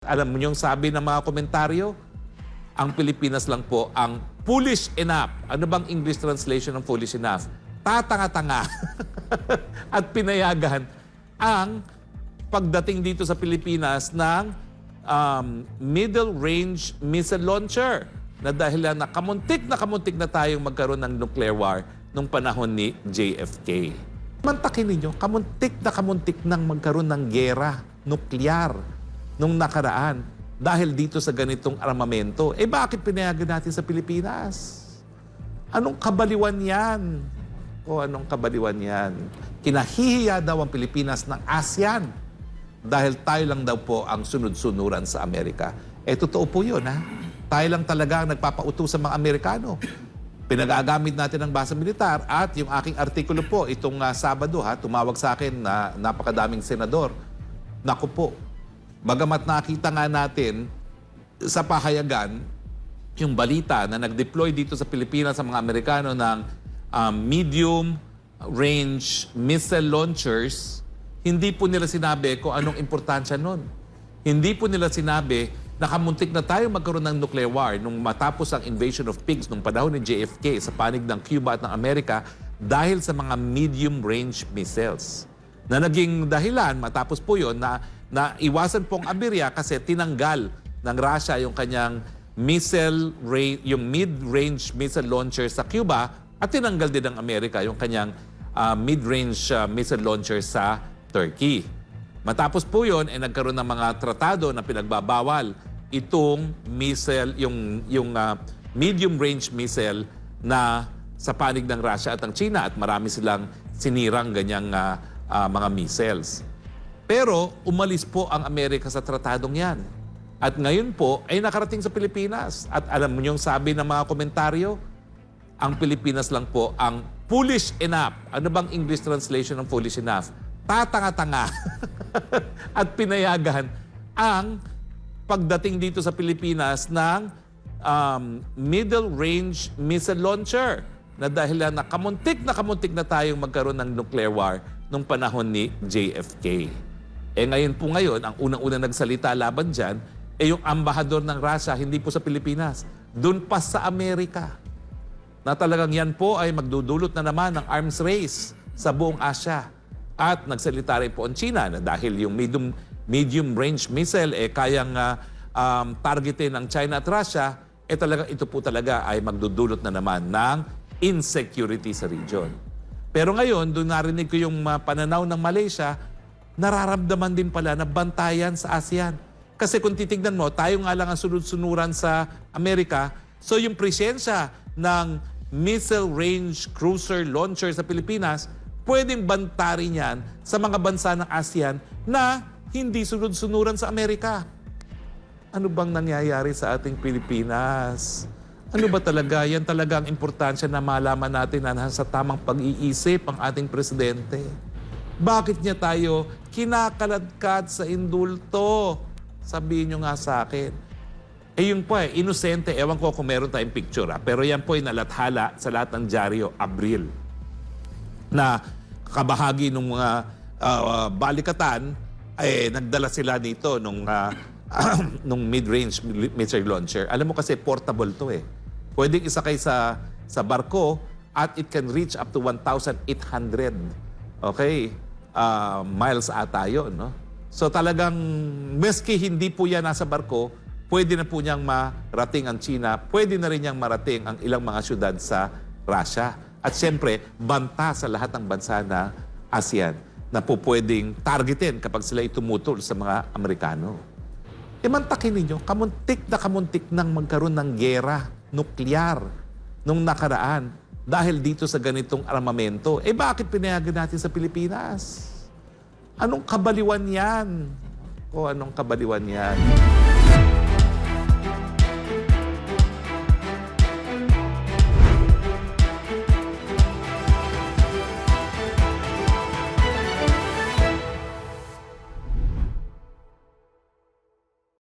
Alam mo yung sabi ng mga komentaryo? Ang Pilipinas lang po ang foolish enough. Ano bang English translation ng foolish enough? Tatanga-tanga. At pinayagan ang pagdating dito sa Pilipinas ng um, middle range missile launcher na dahilan na kamuntik na kamuntik na tayong magkaroon ng nuclear war nung panahon ni JFK. Mantakin ninyo, kamuntik na kamuntik nang magkaroon ng gera nuklear nung nakaraan dahil dito sa ganitong armamento. Eh bakit pinayagan natin sa Pilipinas? Anong kabaliwan yan? O anong kabaliwan yan? Kinahihiya daw ang Pilipinas ng ASEAN dahil tayo lang daw po ang sunod-sunuran sa Amerika. Eh totoo po yun ha. Tayo lang talaga ang nagpapauto sa mga Amerikano. Pinagagamit natin ang basa militar at yung aking artikulo po itong ah, Sabado ha, tumawag sa akin na napakadaming senador. Naku po, bagamat nakita nga natin sa pahayagan yung balita na nag-deploy dito sa Pilipinas sa mga Amerikano ng um, medium range missile launchers, hindi po nila sinabi kung anong importansya nun. Hindi po nila sinabi na kamuntik na tayo magkaroon ng nuclear war nung matapos ang invasion of pigs nung panahon ni JFK sa panig ng Cuba at ng Amerika dahil sa mga medium range missiles. Na naging dahilan matapos po yon na, na iwasan pong aberya kasi tinanggal ng Russia yung kanyang missile ra- yung mid-range missile launcher sa Cuba at tinanggal din ng Amerika yung kanyang ah, mid-range ah, missile launcher sa Turkey. Matapos po yon ay nagkaroon ng mga tratado na pinagbabawal itong missile, yung, yung ah, medium-range missile na sa panig ng Russia at ng China at marami silang sinirang ganyang ah, ah, mga missiles. Pero umalis po ang Amerika sa tratadong yan. At ngayon po ay nakarating sa Pilipinas. At alam mo yung sabi ng mga komentaryo, ang Pilipinas lang po ang foolish enough. Ano bang English translation ng foolish enough? Tatanga-tanga. At pinayagan ang pagdating dito sa Pilipinas ng um, middle range missile launcher na dahilan na kamuntik na kamuntik na tayong magkaroon ng nuclear war nung panahon ni JFK. Eh ngayon po ngayon, ang unang-unang nagsalita laban dyan, eh yung ambahador ng Russia, hindi po sa Pilipinas, doon pa sa Amerika na talagang yan po ay magdudulot na naman ng arms race sa buong Asia. At nagsalita rin po ang China na dahil yung medium, medium range missile eh kayang ah, um, targetin ng China at Russia, eh talagang ito po talaga ay magdudulot na naman ng insecurity sa region. Pero ngayon, doon narinig ko yung ah, pananaw ng Malaysia, nararamdaman din pala na bantayan sa ASEAN. Kasi kung titignan mo, tayo nga lang ang sunod-sunuran sa Amerika. So yung presensya ng missile range cruiser launcher sa Pilipinas, pwedeng bantarin yan sa mga bansa ng ASEAN na hindi sunod-sunuran sa Amerika. Ano bang nangyayari sa ating Pilipinas? Ano ba talaga? Yan talaga ang importansya na malaman natin na nasa tamang pag-iisip ang ating presidente. Bakit niya tayo kinakaladkad sa indulto? Sabihin niyo nga sa akin. Eh yun po eh, inosente. Ewan ko kung meron tayong picture ah. Pero yan po ay nalathala sa lahat ng dyaryo, Abril. Na kabahagi ng mga ah, balikatan, eh, nagdala sila dito nung, ah, nung mid-range missile launcher. Alam mo kasi portable to eh. Pwedeng isakay sa, sa barko at it can reach up to 1,800 okay, ah, miles ata yun. No? So talagang, meski hindi po yan nasa barko, pwede na po niyang marating ang China, pwede na rin niyang marating ang ilang mga syudad sa Russia. At siyempre, banta sa lahat ng bansa na ASEAN na po pwedeng targetin kapag sila itumutol sa mga Amerikano. E mantakin ninyo, kamuntik na kamuntik nang magkaroon ng gera nuklear nung nakaraan dahil dito sa ganitong armamento. Eh bakit pinayagan natin sa Pilipinas? Anong kabaliwan yan? O anong kabaliwan yan?